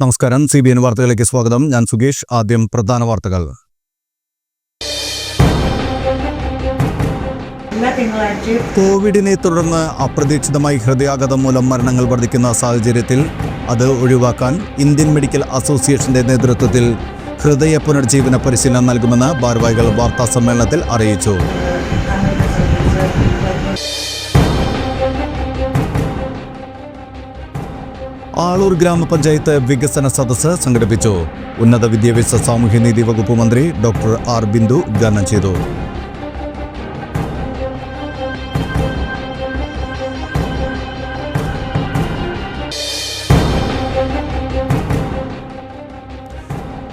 നമസ്കാരം. C B N വാർത്തകളിലേക്ക് സ്വാഗതം. ഞാൻ സുകേഷ്. ആദ്യം പ്രധാന വാർത്തകൾ. കോവിഡിനെ തുടർന്ന് അപ്രതീക്ഷിതമായി ഹൃദയാഘാതം മൂലം മരണങ്ങൾ വർദ്ധിക്കുന്ന സാഹചര്യത്തിൽ അത് ഒഴിവാക്കാൻ ഇന്ത്യൻ മെഡിക്കൽ അസോസിയേഷന്റെ നേതൃത്വത്തിൽ ഹൃദയ പുനർജീവന പരിശീലനം നൽകുമെന്ന് ഭാരവാഹികൾ വാർത്താ സമ്മേളനത്തിൽ അറിയിച്ചു. ആളൂർ ഗ്രാമപഞ്ചായത്ത് വികസന സദസ്സ് സംഘടിപ്പിച്ചു. ഉന്നത വിദ്യാഭ്യാസ സാമൂഹ്യനീതി വകുപ്പ് മന്ത്രി ഡോക്ടർ ആർ ബിന്ദു ഉദ്ഘാടനം ചെയ്തു.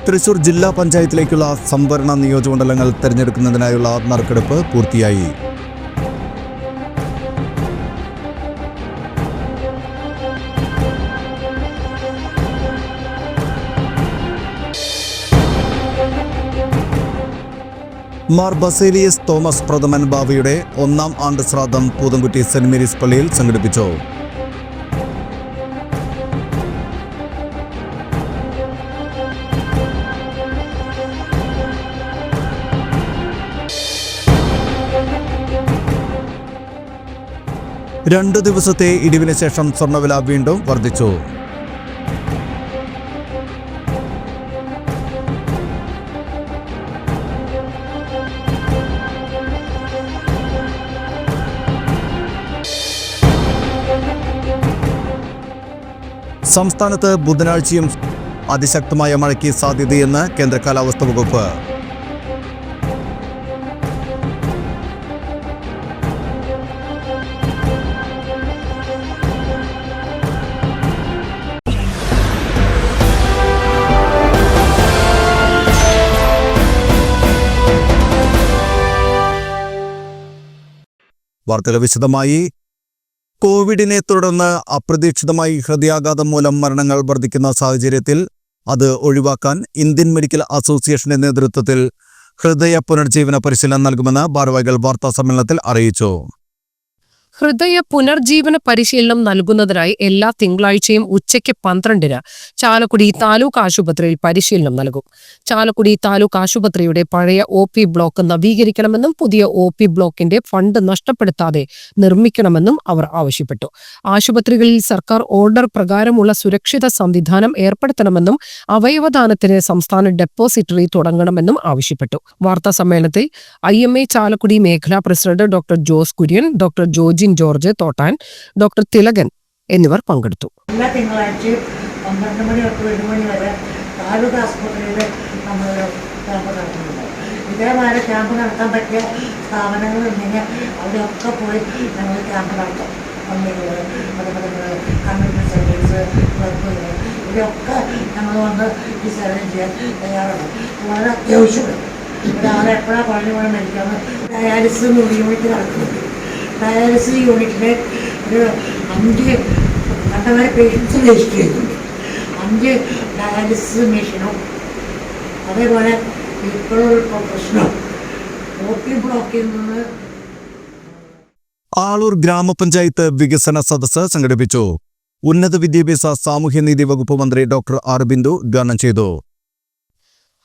തൃശൂർ ജില്ലാ പഞ്ചായത്തിലേക്കുള്ള സംവരണ നിയോജകമണ്ഡലങ്ങൾ തെരഞ്ഞെടുക്കുന്നതിനായുള്ള നറുക്കെടുപ്പ് പൂർത്തിയായി. മാർ ബസേലിയസ് തോമസ് പ്രഥമൻ ബാവയുടെ ഒന്നാം ആണ്ട് ശ്രാദ്ധം പൂതംകുട്ടി സെന്റ് മേരീസ് പള്ളിയിൽ സംഘടിപ്പിച്ചു. രണ്ടു ദിവസത്തെ ഇടിവിന് ശേഷം സ്വർണവില വീണ്ടും വർദ്ധിച്ചു. സംസ്ഥാനത്ത് ബുധനാഴ്ചയും അതിശക്തമായ മഴയ്ക്ക് സാധ്യതയെന്ന് കേന്ദ്ര കാലാവസ്ഥാ വകുപ്പ്. വാർത്തകൾ വിശദമായി കോവിഡിനെ തുടർന്ന് അപ്രതീക്ഷിതമായി ഹൃദയാഘാതം മൂലം മരണങ്ങൾ വർദ്ധിക്കുന്ന സാഹചര്യത്തിൽ അത് ഒഴിവാക്കാൻ ഇന്ത്യൻ മെഡിക്കൽ അസോസിയേഷന്റെ നേതൃത്വത്തിൽ ഹൃദയ പുനർജീവന പരിശീലനം നൽകുമെന്ന് ഭാരവാഹികൾ വാർത്താ സമ്മേളനത്തിൽ അറിയിച്ചു. ഹൃദയ പുനർജീവന പരിശീലനം നൽകുന്നതിനായി എല്ലാ തിങ്കളാഴ്ചയും ഉച്ചയ്ക്ക് പന്ത്രണ്ടിന് ചാലക്കുടി താലൂക്ക് ആശുപത്രിയിൽ പരിശീലനം നൽകും. ചാലക്കുടി താലൂക്ക് ആശുപത്രിയുടെ പഴയ ഒ പി ബ്ലോക്ക് നവീകരിക്കണമെന്നും പുതിയ ഒ പി ബ്ലോക്കിന്റെ ഫണ്ട് നഷ്ടപ്പെടുത്താതെ നിർമ്മിക്കണമെന്നും അവർ ആവശ്യപ്പെട്ടു. ആശുപത്രികളിൽ സർക്കാർ ഓർഡർ പ്രകാരമുള്ള സുരക്ഷിത സംവിധാനം ഏർപ്പെടുത്തണമെന്നും അവയവദാനത്തിന് സംസ്ഥാന ഡെപ്പോസിറ്ററി തുടങ്ങണമെന്നും ആവശ്യപ്പെട്ടു. വാർത്താ സമ്മേളനത്തിൽ ഐ എം എ ചാലക്കുടി മേഖലാ president doctor Jose Kurian doctor Jojin George Thottan doctor Thilakan എന്നിവർ പങ്കെടുത്തു. എല്ലാ തിങ്കളാഴ്ചയും പന്ത്രണ്ട് മണി തൊട്ട് ഒരു മണി വരെ താലൂക്ക് ആസ്പത്രിയിൽ നമ്മൾ ക്യാമ്പ് നടത്തുന്നുണ്ട്. ഇതേപോലെ ക്യാമ്പ് നടത്താൻ പറ്റിയ സ്ഥാപനങ്ങൾ ഉണ്ടെങ്കിൽ അവിടെയൊക്കെ പോയി ഞങ്ങൾ ക്യാമ്പ് നടത്തും. പള്ളികൾ അതുപോലെ കമ്മ്യൂണിറ്റി സർവീസ് ക്ലബ്ബുകൾ ഇവിടെയൊക്കെ ഞങ്ങൾ വന്ന് ഈ സേവനം ചെയ്യാൻ തയ്യാറാണ്. വളരെ അത്യാവശ്യമാണ്. ഒരാളെ എപ്പോഴാണ് പള്ളി പോയി മരിക്കാമെന്ന് ഡയാലിസിസ് യൂണിറ്റ് നടക്കുന്നുണ്ട് ഡയാലിസിസ് യൂണിറ്റിൽ ഒരു അഞ്ച് കണ്ടവരെ പേഷ്യൻസ് രജിസ്റ്റർ ചെയ്തിട്ടുണ്ട് അഞ്ച് ഡയാലിസിസ് മെഷീനും അതേപോലെ ഇപ്പോഴൊരു പ്രൊഫഷനും ഓട്ടി ബ്ലോക്കിൽ നിന്ന് ആളൂർ ഗ്രാമപഞ്ചായത്ത് വികസന സദസ്സ് സംഘടിപ്പിച്ചു. ഉന്നത വിദ്യാഭ്യാസ സാമൂഹ്യനീതി വകുപ്പ് മന്ത്രി ഡോക്ടർ അർബിന്ദു ഉദ്ഘാടനം ചെയ്തു.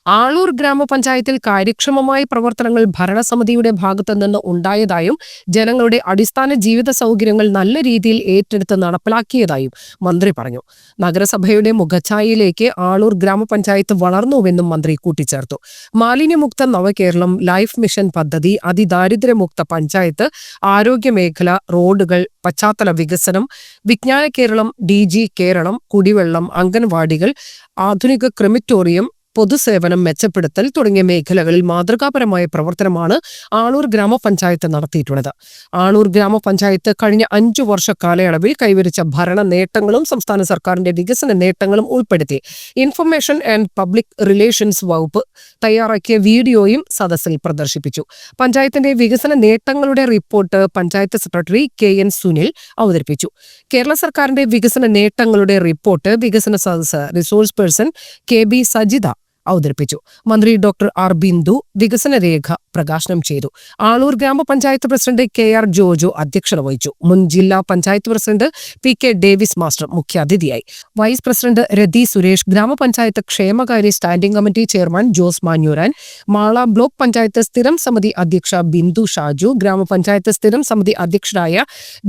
ആളൂർ ഗ്രാമപഞ്ചായത്തിൽ കാര്യക്ഷമമായ പ്രവർത്തനങ്ങൾ ഭരണസമിതിയുടെ ഭാഗത്തു നിന്ന് ഉണ്ടായതായും ജനങ്ങളുടെ അടിസ്ഥാന ജീവിത സൗകര്യങ്ങൾ നല്ല രീതിയിൽ ഏറ്റെടുത്ത് നടപ്പിലാക്കിയതായും മന്ത്രി പറഞ്ഞു. നഗരസഭയുടെ മുഖഛായയിലേക്ക് ആളൂർ ഗ്രാമപഞ്ചായത്ത് വളർന്നുവെന്നും മന്ത്രി കൂട്ടിച്ചേർത്തു. മാലിന്യമുക്ത നവകേരളം ലൈഫ് മിഷൻ പദ്ധതി അതിദാരിദ്ര്യമുക്ത പഞ്ചായത്ത് ആരോഗ്യമേഖല റോഡുകൾ പശ്ചാത്തല വികസനം വിജ്ഞാന കേരളം ഡി കേരളം കുടിവെള്ളം അംഗൻവാടികൾ ആധുനിക ക്രിമിറ്റോറിയം പൊതുസേവനം മെച്ചപ്പെടുത്തൽ തുടങ്ങിയ മേഖലകളിൽ മാതൃകാപരമായ പ്രവർത്തനമാണ് ആളൂർ ഗ്രാമപഞ്ചായത്ത് നടത്തിയിട്ടുള്ളത്. ആളൂർ ഗ്രാമപഞ്ചായത്ത് കഴിഞ്ഞ അഞ്ചു വർഷ കാലയളവിൽ കൈവരിച്ച ഭരണ നേട്ടങ്ങളും സംസ്ഥാന സർക്കാരിന്റെ വികസന നേട്ടങ്ങളും ഉൾപ്പെടുത്തി. ഇൻഫർമേഷൻ ആൻഡ് പബ്ലിക് റിലേഷൻസ് വകുപ്പ് തയ്യാറാക്കിയ വീഡിയോയും സദസ്സിൽ പ്രദർശിപ്പിച്ചു. പഞ്ചായത്തിന്റെ വികസന നേട്ടങ്ങളുടെ report panchayat secretary K N Sunil അവതരിപ്പിച്ചു. കേരള സർക്കാരിന്റെ വികസന നേട്ടങ്ങളുടെ റിപ്പോർട്ട് വികസന സദസ്സ് resource person K B Sajitha അവതരിപ്പിച്ചു. മന്ത്രി ഡോക്ടർ ആർ ബിന്ദു വികസനരേഖ പ്രകാശനം ചെയ്തു. ആളൂർ ഗ്രാമപഞ്ചായത്ത് പ്രസിഡന്റ് കെ ആർ ജോജു അധ്യക്ഷത വഹിച്ചു. മുൻ ജില്ലാ panchayat president P K Davis master മുഖ്യാതിഥിയായി. വൈസ് പ്രസിഡന്റ് രതി സുരേഷ് ഗ്രാമപഞ്ചായത്ത് ക്ഷേമകാര്യ standing committee chairman Jose Manjooran Mala block panchayat സ്ഥിരം സമിതി അധ്യക്ഷ ബിന്ദു ഷാജു ഗ്രാമപഞ്ചായത്ത് സ്ഥിരം സമിതി അധ്യക്ഷരായ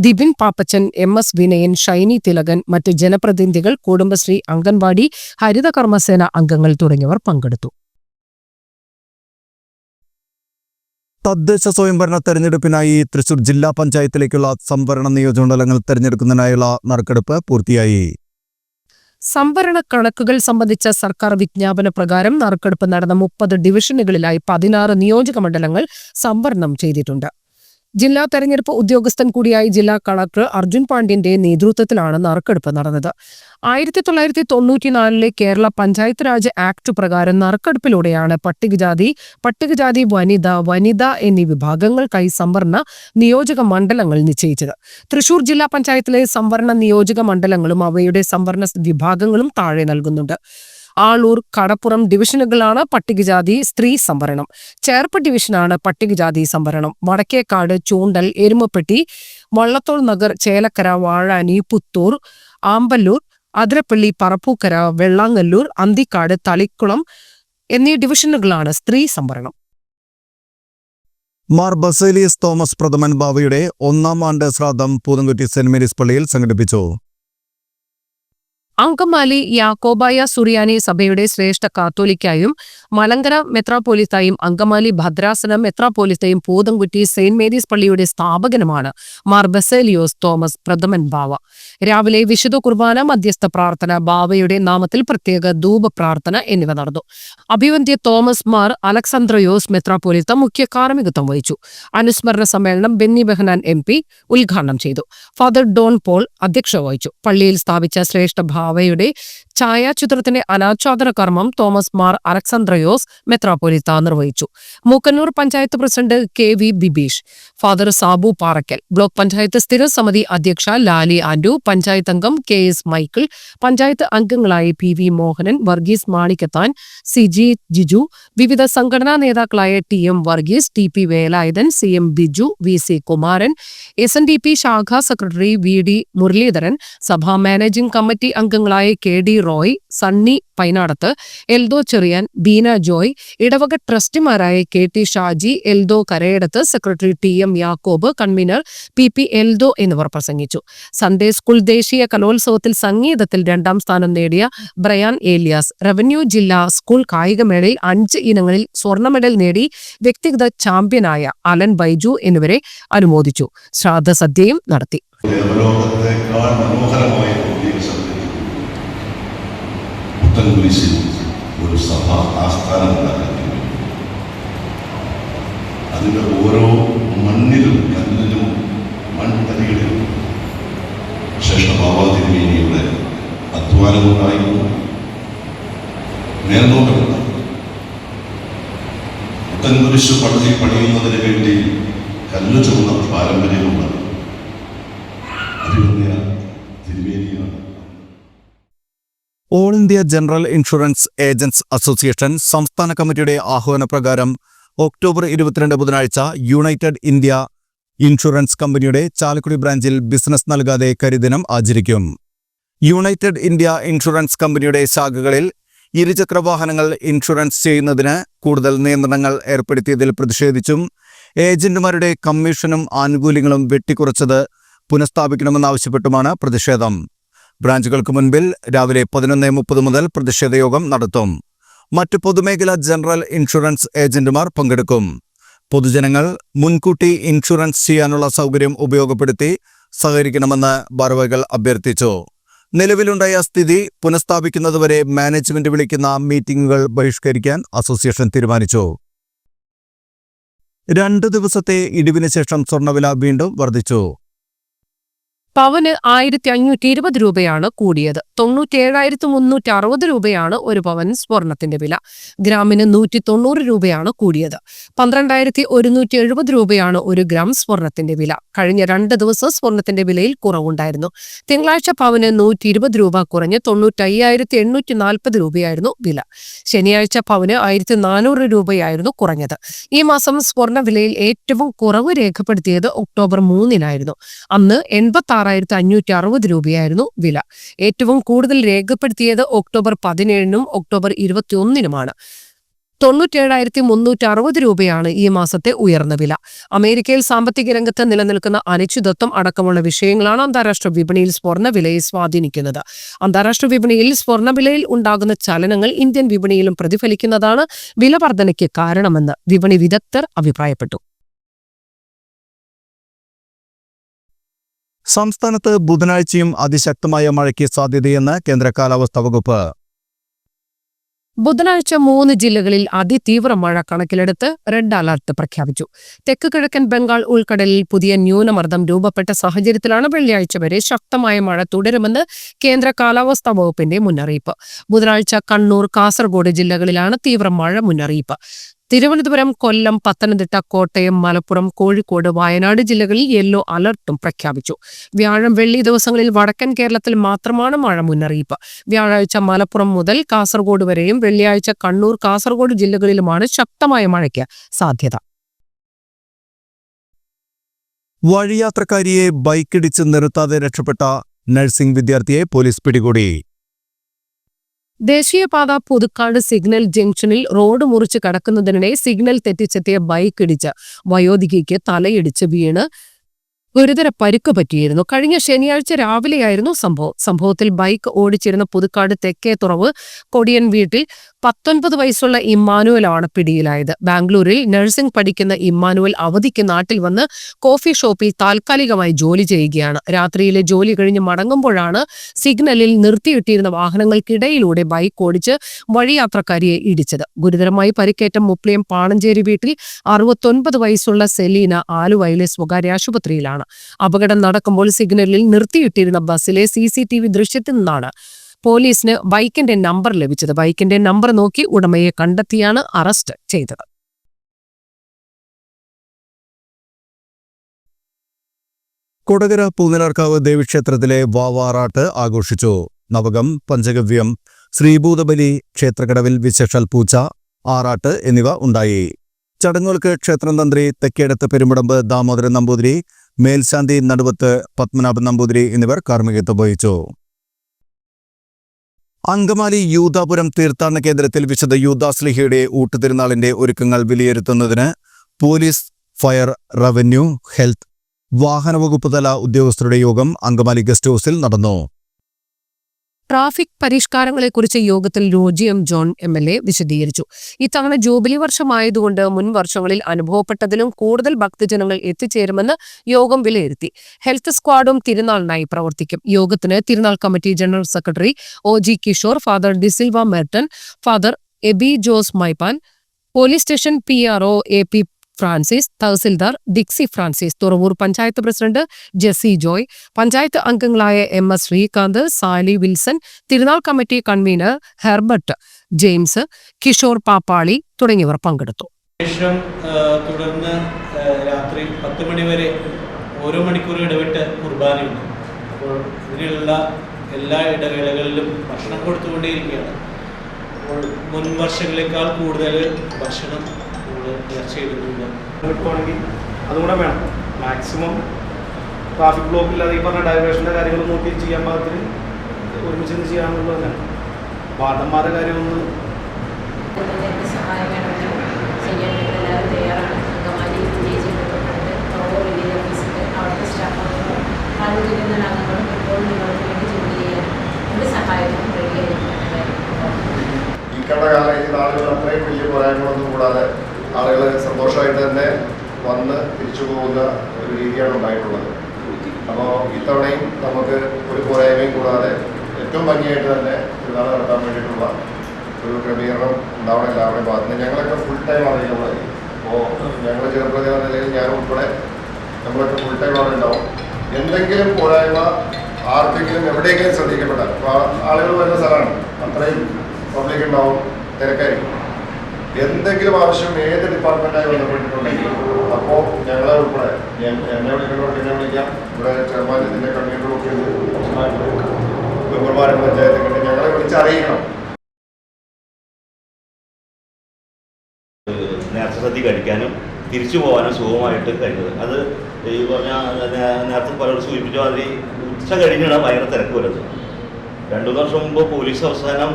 ദിബിൻ പാപ്പച്ചൻ എം എസ് വിനയൻ ഷൈനി തിലകൻ മറ്റ് ജനപ്രതിനിധികൾ കുടുംബശ്രീ അംഗൻവാടി ഹരിതകർമ്മസേന അംഗങ്ങൾ തുടങ്ങിയവർ പങ്കെടുത്തു. തദ്ദേശ സ്വയംഭരണ തെരഞ്ഞെടുപ്പിനായി തൃശൂർ ജില്ലാ പഞ്ചായത്തിലേക്കുള്ള സംവരണ നിയോജകമണ്ഡലങ്ങൾ തെരഞ്ഞെടുക്കുന്നതിനായുള്ള നറുക്കെടുപ്പ് പൂർത്തിയായി. സംവരണ കണക്കുകൾ സംബന്ധിച്ച സർക്കാർ വിജ്ഞാപന പ്രകാരം നറുക്കെടുപ്പ് നടന്ന മുപ്പത് ഡിവിഷനുകളിലായി പതിനാറ് നിയോജക മണ്ഡലങ്ങൾ സംവരണം ചെയ്തിട്ടുണ്ട്. ജില്ലാ തെരഞ്ഞെടുപ്പ് ഉദ്യോഗസ്ഥൻ കൂടിയായി ജില്ലാ കളക്ടർ അർജുൻ പാണ്ഡ്യന്റെ നേതൃത്വത്തിലാണ് നറുക്കെടുപ്പ് നടന്നത്. ആയിരത്തി തൊള്ളായിരത്തി തൊണ്ണൂറ്റിനാലിലെ കേരള പഞ്ചായത്ത് രാജ് ആക്ട് പ്രകാരം നറുക്കെടുപ്പിലൂടെയാണ് പട്ടികജാതി പട്ടികജാതി വനിത വനിത എന്നീ വിഭാഗങ്ങൾക്കായി സംവരണ നിയോജക മണ്ഡലങ്ങൾ നിശ്ചയിച്ചത്. തൃശൂർ ജില്ലാ പഞ്ചായത്തിലെ സംവരണ നിയോജക മണ്ഡലങ്ങളും അവയുടെ സംവരണ വിഭാഗങ്ങളും താഴെ നൽകുന്നുണ്ട്. ആളൂർ കടപ്പുറം ഡിവിഷനുകളാണ് പട്ടികജാതി സ്ത്രീ സംവരണം. ചേർപ്പ് ഡിവിഷനാണ് പട്ടികജാതി സംവരണം. വടക്കേക്കാട് ചൂണ്ടൽ എരുമപ്പെട്ടി വള്ളത്തോൾ നഗർ ചേലക്കര വാഴാനി പുത്തൂർ ആമ്പല്ലൂർ അതിരപ്പള്ളി പറപ്പൂക്കര വെള്ളാങ്ങല്ലൂർ അന്തിക്കാട് തളിക്കുളം എന്നീ ഡിവിഷനുകളാണ് സ്ത്രീ സംവരണം. മാർ ബസേലിയസ് തോമസ് പ്രഥമൻ ബാവയുടെ ഒന്നാം ആണ്ട് ശ്രാദ്ധം പൂതംകുറ്റി സെന്റ് മേരീസ് പള്ളിയിൽ സംഘടിപ്പിച്ചു. അങ്കമാലി യാക്കോബായ സുറിയാനി സഭയുടെ ശ്രേഷ്ഠ കാത്തോലിക്കായും മലങ്കര മെത്രാപ്പോലിത്തായും അങ്കമാലി ഭദ്രാസനം മെത്രാപ്പോലിത്തയും പൂതംകുറ്റി സെയിന്റ് മേരീസ് പള്ളിയുടെ സ്ഥാപകനുമാണ് മാർ ബസേലിയോസ് തോമസ് പ്രഥമൻ ബാവ. രാവിലെ വിശുദ്ധ കുർബാന മധ്യസ്ഥ പ്രാർത്ഥന ബാവയുടെ നാമത്തിൽ പ്രത്യേക ധൂപ പ്രാർത്ഥന എന്നിവ നടന്നു. അഭിവന്ധ്യ തോമസ് മാർ അലക്സാന്ദ്രയോസ് മെത്രാപ്പോലിത്ത മുഖ്യ കാർമ്മികത്വം വഹിച്ചു. അനുസ്മരണ സമ്മേളനം ബെന്നി ബെഹനാൻ എം ഉദ്ഘാടനം ചെയ്തു. ഫാദർ ഡോൺ പോൾ അധ്യക്ഷ വഹിച്ചു. പള്ളിയിൽ സ്ഥാപിച്ച ശ്രേഷ്ഠ ഭാവയുടെ ഛായാചിത്രത്തിന്റെ അനാച്ഛാദന കർമ്മം തോമസ് മാർ അലക്സാന്ദ്രയോസ് മെത്രാപൊലിത്ത നിർവഹിച്ചു. Mookkannoor panchayat president K V Bibeesh father Sabu Parakkal block panchayat സ്ഥിരം സമിതി അധ്യക്ഷ ലാലി ആൻഡു പഞ്ചായത്ത് അംഗം കെ എസ് മൈക്കിൾ പഞ്ചായത്ത് അംഗങ്ങളായ P V Mohanan Varghese Manikkathan C G Jiju വിവിധ സംഘടനാ നേതാക്കളായ T M Varghese T P Velayudhan C M Biju V C Kumaran S N D P ശാഖാ secretary V D Muraleedharan സഭാ മാനേജിംഗ് കമ്മിറ്റി അംഗങ്ങളായ K D Roy Sunny Painadath Eldho Cherian Beena Joy ഇടവക ട്രസ്റ്റിമാരായ K T Shaji Eldho Karayadath secretary T M Yakob convener P P Eldho എന്നിവർ പ്രസംഗിച്ചു. Sunday school ദേശീയ കലോത്സവത്തിൽ സംഗീതത്തിൽ രണ്ടാം സ്ഥാനം നേടിയ ബ്രയാൻ ഏലിയാസ് റവന്യൂ ജില്ലാ സ്കൂൾ കായികമേളയിൽ അഞ്ച് ഇനങ്ങളിൽ സ്വർണ മെഡൽ നേടി വ്യക്തിഗത ചാമ്പ്യനായ അലൻ ബൈജു എന്നിവരെ അനുമോദിച്ചു. ശ്രാദ്ധസദ്യയും നടത്തി ദേവലോകത്തെക്കാൾ മനോഹരമായ ഒരു ദിവസം പുത്തൻകുരിശിൽ ഒരു സഭ ആസ്ഥാനം ഉണ്ടാക്കി അതിന്റെ ഓരോ മണ്ണിലും കല്ലിലും മൺതരികളിലും ശ്രേഷ്ഠ ബാബാതിരുമേനിയുടെ അധ്വാനമുണ്ടായിരുന്നു നേർനോട്ടമുണ്ടായിരുന്നു പുത്തൻകുരിശ് പള്ളി പണിയുന്നതിന് വേണ്ടി കല്ല് ചുമന്ന പാരമ്പര്യമുണ്ട്. All India general insurance agents association സംസ്ഥാന കമ്മിറ്റിയുടെ ആഹ്വാനപ്രകാരം ഒക്ടോബർ ഇരുപത്തിരണ്ട് ബുധനാഴ്ച യുണൈറ്റഡ് ഇന്ത്യ ഇൻഷുറൻസ് കമ്പനിയുടെ ചാലക്കുടി ബ്രാഞ്ചിൽ ബിസിനസ് നൽകാതെ കരിദിനം ആചരിക്കും. യുണൈറ്റഡ് ഇന്ത്യ ഇൻഷുറൻസ് കമ്പനിയുടെ ശാഖകളിൽ ഇരുചക്രവാഹനങ്ങൾ ഇൻഷുറൻസ് ചെയ്യുന്നതിന് കൂടുതൽ നിയന്ത്രണങ്ങൾ ഏർപ്പെടുത്തിയതിൽ പ്രതിഷേധിച്ചും ഏജന്റുമാരുടെ കമ്മീഷനും ആനുകൂല്യങ്ങളും വെട്ടിക്കുറച്ചത് പുനഃസ്ഥാപിക്കണമെന്നാവശ്യപ്പെട്ടുമാണ് പ്രതിഷേധം. ബ്രാഞ്ചുകൾക്ക് മുൻപിൽ രാവിലെ പതിനൊന്ന് മുപ്പത് മുതൽ പ്രതിഷേധ യോഗം നടത്തും. മറ്റ് പൊതുമേഖലാ ജനറൽ ഇൻഷുറൻസ് ഏജന്റുമാർ പങ്കെടുക്കും. പൊതുജനങ്ങൾ മുൻകൂട്ടി ഇൻഷുറൻസ് ചെയ്യാനുള്ള സൗകര്യം ഉപയോഗപ്പെടുത്തി സഹകരിക്കണമെന്ന് ഭാരവാഹികൾ അഭ്യർത്ഥിച്ചു. നിലവിലുണ്ടായ സ്ഥിതി പുനഃസ്ഥാപിക്കുന്നതുവരെ മാനേജ്മെന്റ് വിളിക്കുന്ന മീറ്റിംഗുകൾ ബഹിഷ്കരിക്കാൻ അസോസിയേഷൻ തീരുമാനിച്ചു. രണ്ട് ദിവസത്തെ ഇടിവിന് ശേഷം സ്വർണവില വീണ്ടും വർദ്ധിച്ചു. പവന് ആയിരത്തി അഞ്ഞൂറ്റി ഇരുപത് രൂപയാണ് കൂടിയത്. തൊണ്ണൂറ്റേഴായിരത്തി മുന്നൂറ്റി അറുപത് രൂപയാണ് ഒരു പവൻ സ്വർണത്തിന്റെ വില. ഗ്രാമിന് നൂറ്റി തൊണ്ണൂറ് രൂപയാണ് കൂടിയത്. പന്ത്രണ്ടായിരത്തി ഒരുന്നൂറ്റി എഴുപത് രൂപയാണ് ഒരു ഗ്രാം സ്വർണത്തിന്റെ വില. കഴിഞ്ഞ രണ്ട് ദിവസം സ്വർണത്തിന്റെ വിലയിൽ കുറവുണ്ടായിരുന്നു. തിങ്കളാഴ്ച പവന് നൂറ്റി ഇരുപത് രൂപ കുറഞ്ഞ് തൊണ്ണൂറ്റി അയ്യായിരത്തി എണ്ണൂറ്റി നാൽപ്പത് രൂപയായിരുന്നു വില. ശനിയാഴ്ച പവന് ആയിരത്തി നാനൂറ് രൂപയായിരുന്നു കുറഞ്ഞത്. ഈ മാസം സ്വർണ വിലയിൽ ഏറ്റവും കുറവ് രേഖപ്പെടുത്തിയത് ഒക്ടോബർ മൂന്നിനായിരുന്നു. അന്ന് എൺപത്തി ആറായിരത്തി അഞ്ഞൂറ്റി അറുപത് രൂപയായിരുന്നു വില. ഏറ്റവും കൂടുതൽ രേഖപ്പെടുത്തിയത് ഒക്ടോബർ പതിനേഴിനും ഒക്ടോബർ ഇരുപത്തിയൊന്നിനുമാണ്. തൊണ്ണൂറ്റേഴായിരത്തി മുന്നൂറ്റി അറുപത് രൂപയാണ് ഈ മാസത്തെ ഉയർന്ന വില. അമേരിക്കയിൽ സാമ്പത്തിക രംഗത്ത് നിലനിൽക്കുന്ന അനിശ്ചിതത്വം അടക്കമുള്ള വിഷയങ്ങളാണ് അന്താരാഷ്ട്ര വിപണിയിൽ സ്വർണ വിലയെ സ്വാധീനിക്കുന്നത്. അന്താരാഷ്ട്ര വിപണിയിൽ സ്വർണ വിലയിൽ ഉണ്ടാകുന്ന ചലനങ്ങൾ ഇന്ത്യൻ വിപണിയിലും പ്രതിഫലിക്കുന്നതാണ് വില വർധനയ്ക്ക് കാരണമെന്ന് വിപണി വിദഗ്ധർ അഭിപ്രായപ്പെട്ടു. സംസ്ഥാനത്ത് ബുധനാഴ്ചയും അതിശക്തമായ മഴയ്ക്ക് സാധ്യതയെന്ന് കേന്ദ്ര കാലാവസ്ഥാ വകുപ്പ്. ബുധനാഴ്ച മൂന്ന് ജില്ലകളിൽ അതിതീവ്ര മഴ കണക്കിലെടുത്ത് റെഡ് അലർട്ട് പ്രഖ്യാപിച്ചു. തെക്ക് കിഴക്കൻ ബംഗാൾ ഉൾക്കടലിൽ പുതിയ ന്യൂനമർദ്ദം രൂപപ്പെട്ട സാഹചര്യത്തിലാണ് വെള്ളിയാഴ്ച വരെ ശക്തമായ മഴ തുടരുമെന്ന് കേന്ദ്ര കാലാവസ്ഥാ വകുപ്പിന്റെ മുന്നറിയിപ്പ്. ബുധനാഴ്ച കണ്ണൂർ കാസർഗോഡ് ജില്ലകളിലാണ് തീവ്ര മഴ മുന്നറിയിപ്പ്. തിരുവനന്തപുരം കൊല്ലം പത്തനംതിട്ട കോട്ടയം മലപ്പുറം കോഴിക്കോട് വയനാട് ജില്ലകളിൽ യെല്ലോ അലർട്ടും പ്രഖ്യാപിച്ചു. വ്യാഴം വെള്ളി ദിവസങ്ങളിൽ വടക്കൻ കേരളത്തിൽ മാത്രമാണ് മഴ മുന്നറിയിപ്പ്. വ്യാഴാഴ്ച മലപ്പുറം മുതൽ കാസർഗോഡ് വരെയും വെള്ളിയാഴ്ച കണ്ണൂർ കാസർഗോഡ് ജില്ലകളിലുമാണ് ശക്തമായ മഴയ്ക്ക് സാധ്യത. വഴിയാത്രക്കാരിയെ ബൈക്കിടിച്ച് നിർത്താതെ രക്ഷപ്പെട്ട നഴ്സിംഗ് വിദ്യാർത്ഥിയെ പോലീസ് പിടികൂടി. ദേശീയപാത പുതുക്കാട് സിഗ്നൽ ജംഗ്ഷനിൽ റോഡ് മുറിച്ച് കടക്കുന്നതിനിടെ സിഗ്നൽ തെറ്റിച്ചെത്തിയ ബൈക്ക് ഇടിച്ച് വയോധികയ്ക്ക് തലയിടിച്ച് വീണ് ഗുരുതര പരുക്ക് പറ്റിയിരുന്നു. കഴിഞ്ഞ ശനിയാഴ്ച രാവിലെയായിരുന്നു സംഭവം. സംഭവത്തിൽ ബൈക്ക് ഓടിച്ചിരുന്ന പുതുക്കാട് തെക്കേ തുറവ് കൊടിയൻ വീട്ടിൽ പത്തൊൻപത് വയസ്സുള്ള ഇമ്മാനുവലാണ് പിടിയിലായത്. ബാംഗ്ലൂരിൽ നഴ്സിംഗ് പഠിക്കുന്ന ഇമ്മാനുവൽ അവധിക്ക് നാട്ടിൽ വന്ന് കോഫി ഷോപ്പിൽ താൽക്കാലികമായി ജോലി ചെയ്യുകയാണ്. രാത്രിയിലെ ജോലി കഴിഞ്ഞ് മടങ്ങുമ്പോഴാണ് സിഗ്നലിൽ നിർത്തിയിട്ടിരുന്ന വാഹനങ്ങൾക്കിടയിലൂടെ ബൈക്ക് ഓടിച്ച് വഴിയാത്രക്കാരിയെ ഇടിച്ചത്. ഗുരുതരമായി പരിക്കേറ്റ മുപ്ലിയം പാണഞ്ചേരി വീട്ടിൽ അറുപത്തൊൻപത് വയസ്സുള്ള സെലീന ആലുവയിലെ സ്വകാര്യ ആശുപത്രിയിലാണ്. അപകടം നടക്കുമ്പോൾ സിഗ്നലിൽ നിർത്തിയിട്ടിരുന്ന ബസ്സിലെ സി ദൃശ്യത്തിൽ നിന്നാണ് പോലീസിന് ബൈക്കിന്റെ നമ്പർ ലഭിച്ചത്. ബൈക്കിന്റെ നമ്പർ നോക്കി ഉടമയെ കണ്ടെത്തിയാണ് അറസ്റ്റ് ചെയ്തത്. കൊടകര പൂനിലർക്കാവ് ദേവീക്ഷേത്രത്തിലെ വാവാറാട്ട് ആഘോഷിച്ചു. നവകം പഞ്ചഗവ്യം ശ്രീഭൂതബലി ക്ഷേത്രകടവിൽ വിശേഷൽ പൂച്ച ആറാട്ട് എന്നിവ ഉണ്ടായി. ചടങ്ങുകൾക്ക് ക്ഷേത്രം തന്ത്രി തെക്കേടത്ത് പെരുമ്പടമ്പ് ദാമോദരൻ നമ്പൂതിരി മേൽശാന്തി നടുവത്ത് പത്മനാഭൻ നമ്പൂതിരി എന്നിവർ കാർമ്മികത്വം വഹിച്ചു. അങ്കമാലി യൂതാപുരം തീർത്ഥാടന കേന്ദ്രത്തിൽ വിശുദ്ധ യൂതാസ്ലിഹയുടെ ഊട്ടുതിരുനാളിന്റെ ഒരുക്കങ്ങൾ വിലയിരുത്തുന്നതിന് പോലീസ് ഫയർ റവന്യൂ ഹെൽത്ത് വാഹനവകുപ്പ് തല ഉദ്യോഗസ്ഥരുടെ യോഗം അങ്കമാലി ഗസ്റ്റ് ഹൗസിൽ നടന്നു. ട്രാഫിക് പരിഷ്കാരങ്ങളെക്കുറിച്ച് യോഗത്തിൽ Roji M John M L A വിശദീകരിച്ചു. ഇത്തവണ ജൂബിലി വർഷമായതുകൊണ്ട് മുൻ വർഷങ്ങളിൽ അനുഭവപ്പെട്ടതിലും കൂടുതൽ ഭക്തജനങ്ങൾ എത്തിച്ചേരുമെന്ന് യോഗം വിലയിരുത്തി. ഹെൽത്ത് സ്ക്വാഡും തിരുനാളിനായി പ്രവർത്തിക്കും. യോഗത്തിന് തിരുനാൾ committee general secretary O G Kishore father D'Silva Merton father Eby Jose Maippan police station P R O A P Francis tahsildar Dixie Francis Thuravoor panchayat president Jessy Joy panchayat അംഗങ്ങളായ M S Sreekanth Sally Wilson തിരുനാൾ committee convener Herbert James Kishore Pappali തുടങ്ങിയവർ പങ്കെടുത്തു. തുടർന്ന് രാത്രി പത്ത് മണി വരെ ഓരോ മണിക്കൂർ ഇടവിട്ട് കുർബാനയുണ്ട് അപ്പോൾ ഇതിനുള്ള എല്ലാ ഇടവേളകളിലും ഭക്ഷണം കൊടുത്തുകൊണ്ടേയിരിക്കുകയാണ്. അപ്പോൾ മുൻ വർഷങ്ങളെക്കാൾ കൂടുതൽ ഭക്ഷണം നമ്മൾ ചർച്ച ചെയ്തിട്ടുണ്ട്. കിട്ടുവാണെങ്കിൽ അതുകൂടെ വേണം. മാക്സിമം ട്രാഫിക് ബ്ലോക്ക് ഇല്ലാതെ ഈ പറഞ്ഞ ഡൈവേഷന്റെ കാര്യങ്ങൾ നോക്കി ചെയ്യാൻ പാകത്തിന് ഒരുമിച്ച് നിന്ന് ചെയ്യാമെന്നുള്ളത് തന്നെ. വാർഡന്മാരുടെ കാര്യമൊന്ന് സഹായം വേണമെങ്കിലും ചെയ്യാൻ വേണ്ടി എല്ലാവരും തയ്യാറാണ്. അങ്കമാലി വില്ലേജ് ബന്ധപ്പെട്ട് തുറവൂർ വില്ലേജ് ഓഫീസിൽ അവിടുത്തെ സ്റ്റാഫുകളും താഴോട്ട് ചെയ്യുന്ന അംഗങ്ങളും ഇപ്പോൾ നിങ്ങൾക്ക് വേണ്ടി ജോലി ചെയ്യാൻ എന്ത് സഹായത്തിനും റെഡിയായിരിക്കും ഈ കണ്ട കാലഘട്ടത്തിൽ ആളുകൾ അത്രയും വലിയ പോരായ്മകളൊന്നും കൂടാതെ ആളുകൾ സന്തോഷമായിട്ട് തന്നെ വന്ന് തിരിച്ചു പോകുന്ന ഒരു രീതിയാണ് ഉണ്ടായിട്ടുള്ളത്. അപ്പോൾ ഇത്തവണയും നമുക്ക് ഒരു പോരായ്മയും കൂടാതെ ഏറ്റവും ഭംഗിയായിട്ട് തന്നെ പെരുന്നാൾ നടത്താൻ വേണ്ടിയിട്ടുള്ള ഒരു ക്രമീകരണം ഉണ്ടാവണം എല്ലാവരുടെയും ഭാഗത്ത് നിന്ന് ഞങ്ങളൊക്കെ ഫുൾ ടൈം അവൈലബിൾ ആയി അപ്പോൾ ഞങ്ങൾ ചെറുപ്രതി നിലയിൽ ഞാൻ ഉൾപ്പെടെ നമ്മളൊക്കെ ഫുൾ ടൈം അവിടെ ഉണ്ടാവും. എന്തെങ്കിലും പോരായ്മ ആർക്കെങ്കിലും എവിടെയെങ്കിലും ശ്രദ്ധിക്കപ്പെട്ടാൽ അപ്പോൾ ആളുകൾ വരുന്ന സ്ഥലമാണ്. അത്രയും പബ്ലിക് ഉണ്ടാവും തിരക്കായിരിക്കും. എന്തെങ്കിലും ആവശ്യം ഏത് ഡിപ്പാർട്ട്മെന്റായി ബന്ധപ്പെട്ടിട്ടുണ്ടെങ്കിലും അപ്പോ ഞങ്ങളെ ഉൾപ്പെടെ എന്നെ വിളിക്കുന്നവർക്ക് എന്നെ വിളിക്കാം. ഇവിടെ ചെയർമാൻ ഇതിന്റെ കമ്മിറ്റികളൊക്കെ ഉണ്ട് മെമ്പർമാരും പഞ്ചായത്തൊക്കെ ഉണ്ട് ഞങ്ങളെ വിളിച്ചറിയിക്കണം. അറിയിക്കണം നേർച്ച സദ്യ കഴിക്കാനും തിരിച്ചു പോകാനും സുഖമായിട്ട് കഴിഞ്ഞത്. അത് ഈ പറഞ്ഞ നേരത്തെ പലരും സൂചിപ്പിച്ച മാതിരി ഉച്ച കഴിഞ്ഞാണ് ഭയങ്കര തിരക്ക് വരുന്നത്. രണ്ടു വർഷം മുമ്പ് പോലീസ് അവസാനം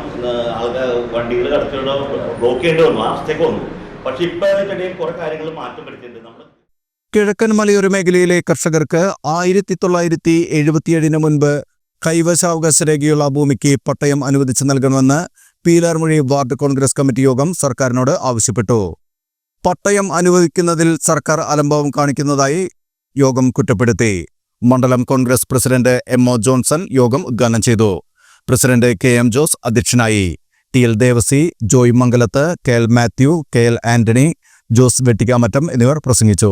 ആൾക്കാർ വണ്ടികൾ കടത്തിയുള്ള ബ്ലോക്ക് ചെയ്യേണ്ടി വന്നു അവസ്ഥയ്ക്ക് വന്നു. പക്ഷെ ഇപ്പം അതിനിടയിൽ കുറെ കാര്യങ്ങൾ മാറ്റം വരുത്തിയിട്ടുണ്ട്. നമ്മൾ കിഴക്കൻ മലയോര മേഖലയിലെ കർഷകർക്ക് ആയിരത്തി തൊള്ളായിരത്തി എഴുപത്തിയേഴിന് മുൻപ് കൈവശാവകാശ രേഖയുള്ള ഭൂമിക്ക് പട്ടയം അനുവദിച്ചു നൽകണമെന്ന് പീലാർമൊഴി വാർഡ് കോൺഗ്രസ് കമ്മിറ്റി യോഗം സർക്കാരിനോട് ആവശ്യപ്പെട്ടു. പട്ടയം അനുവദിക്കുന്നതിൽ സർക്കാർ അലംഭാവം കാണിക്കുന്നതായി യോഗം കുറ്റപ്പെടുത്തി. മണ്ഡലം Congress president M O Johnson യോഗം ഉദ്ഘാടനം ചെയ്തു. പ്രസിഡന്റ് കെ എം ജോസ് അധ്യക്ഷനായി. T L Devassy Joy Mangalath K L Mathew K L Antony Jose Vettikkamattam എന്നിവർ പ്രസംഗിച്ചു.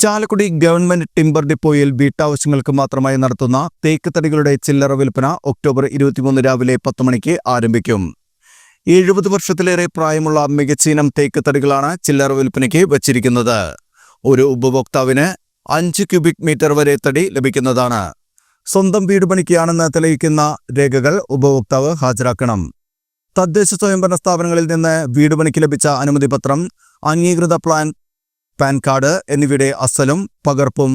ചാലക്കുടി ഗവൺമെന്റ് ടിംബർ ഡിപ്പോയിൽ വീട്ടാവശ്യങ്ങൾക്ക് മാത്രമായി നടത്തുന്ന തേക്ക് തടികളുടെ ചില്ലറ വിൽപ്പന ഒക്ടോബർ ഇരുപത്തിമൂന്ന് രാവിലെ പത്ത് മണിക്ക് ആരംഭിക്കും. എഴുപത് വർഷത്തിലേറെ പ്രായമുള്ള മികച്ച ഇനം തേക്ക് തടികളാണ് ചില്ലറ വിൽപ്പനയ്ക്ക് വച്ചിരിക്കുന്നത്. ഒരു ഉപഭോക്താവിന് അഞ്ച് ക്യൂബിക് മീറ്റർ വരെ തടി ലഭിക്കുന്നതാണ്. സ്വന്തം വീട് പണിക്കുകയാണെന്ന് തെളിയിക്കുന്ന രേഖകൾ ഉപഭോക്താവ് ഹാജരാക്കണം. തദ്ദേശ സ്വയംഭരണ സ്ഥാപനങ്ങളിൽ നിന്ന് വീട് പണിക്ക് ലഭിച്ച അനുമതി പത്രം അംഗീകൃത പ്ലാൻ പാൻ കാർഡ് എന്നിവയുടെ അസലും പകർപ്പും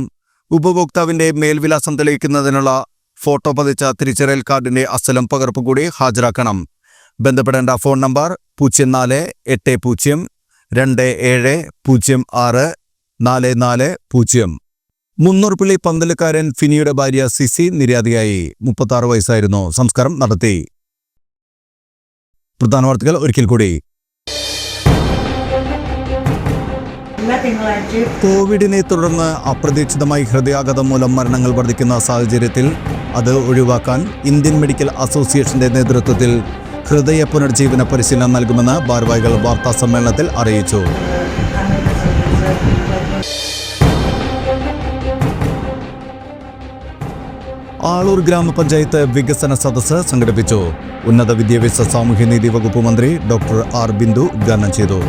ഉപഭോക്താവിന്റെ മേൽവിലാസം തെളിയിക്കുന്നതിനുള്ള ഫോട്ടോ പതിച്ച തിരിച്ചറിയൽ കാർഡിന്റെ അസലും പകർപ്പും കൂടി ഹാജരാക്കണം. ബന്ധപ്പെടേണ്ട ഫോൺ നമ്പർ പൂജ്യം നാല് എട്ട് പൂജ്യം രണ്ട് ഏഴ് പൂജ്യം ആറ് നാല് നാല് പൂജ്യം. മുന്നൂർപ്പിള്ളി പന്തലുകാരൻ ഫിനിയുടെ ഭാര്യ സിസി നിര്യാതയായി. മുപ്പത്തി വയസ്സായിരുന്നു. സംസ്കാരം നടത്തി. പ്രധാന വാർത്തകൾ ഒരിക്കൽ കൂടി. കോവിഡിനെ തുടർന്ന് അപ്രതീക്ഷിതമായി ഹൃദയാഘാതം മൂലം മരണങ്ങൾ വർദ്ധിക്കുന്ന സാഹചര്യത്തിൽ അത് ഒഴിവാക്കാൻ ഇന്ത്യൻ മെഡിക്കൽ അസോസിയേഷന്റെ നേതൃത്വത്തിൽ ഹൃദയ പുനർജീവന പരിശീലനം നൽകുമെന്ന് ഭാരവാഹികൾ വാർത്താ സമ്മേളനത്തിൽ അറിയിച്ചു. ആളൂർ ഗ്രാമപഞ്ചായത്ത് വികസന സദസ്സ് സംഘടിപ്പിച്ചു. ഉന്നത വിദ്യാഭ്യാസ സാമൂഹ്യനീതി വകുപ്പ് മന്ത്രി ഡോക്ടർ ആർ ബിന്ദു ഉദ്ഘാടനം ചെയ്തു.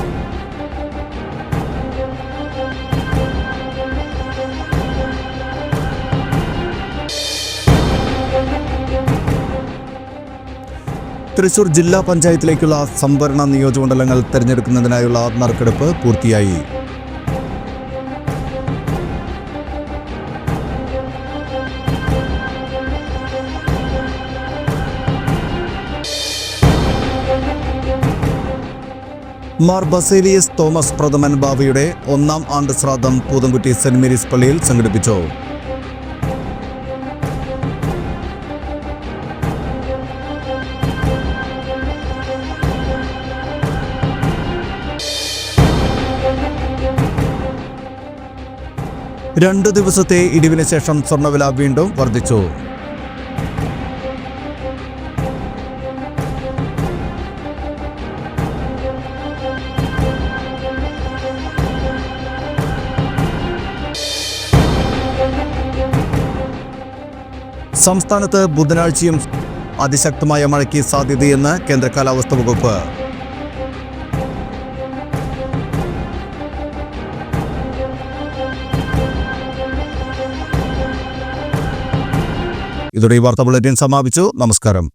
തൃശൂർ ജില്ലാ പഞ്ചായത്തിലേക്കുള്ള സംവരണ നിയോജകമണ്ഡലങ്ങൾ തെരഞ്ഞെടുക്കുന്നതിനായുള്ള നറുക്കെടുപ്പ് പൂർത്തിയായി. മാർ ബസേലിയസ് തോമസ് പ്രഥമൻ ബാവയുടെ ഒന്നാം ആണ്ട് ശ്രാദ്ധം പൂതംകുറ്റി സെന്റ് മേരീസ് പള്ളിയിൽ സംഘടിപ്പിച്ചു. രണ്ടു ദിവസത്തെ ഇടിവിന് ശേഷം സ്വർണവില വീണ്ടും വർദ്ധിച്ചു. സംസ്ഥാനത്ത് ബുധനാഴ്ചയും അതിശക്തമായ മഴയ്ക്ക് സാധ്യതയെന്ന് കേന്ദ്ര കാലാവസ്ഥാ വകുപ്പ്. ഇതോടെ ഈ വാർത്താ ബുള്ളറ്റിൻ സമാപിച്ചു. നമസ്കാരം.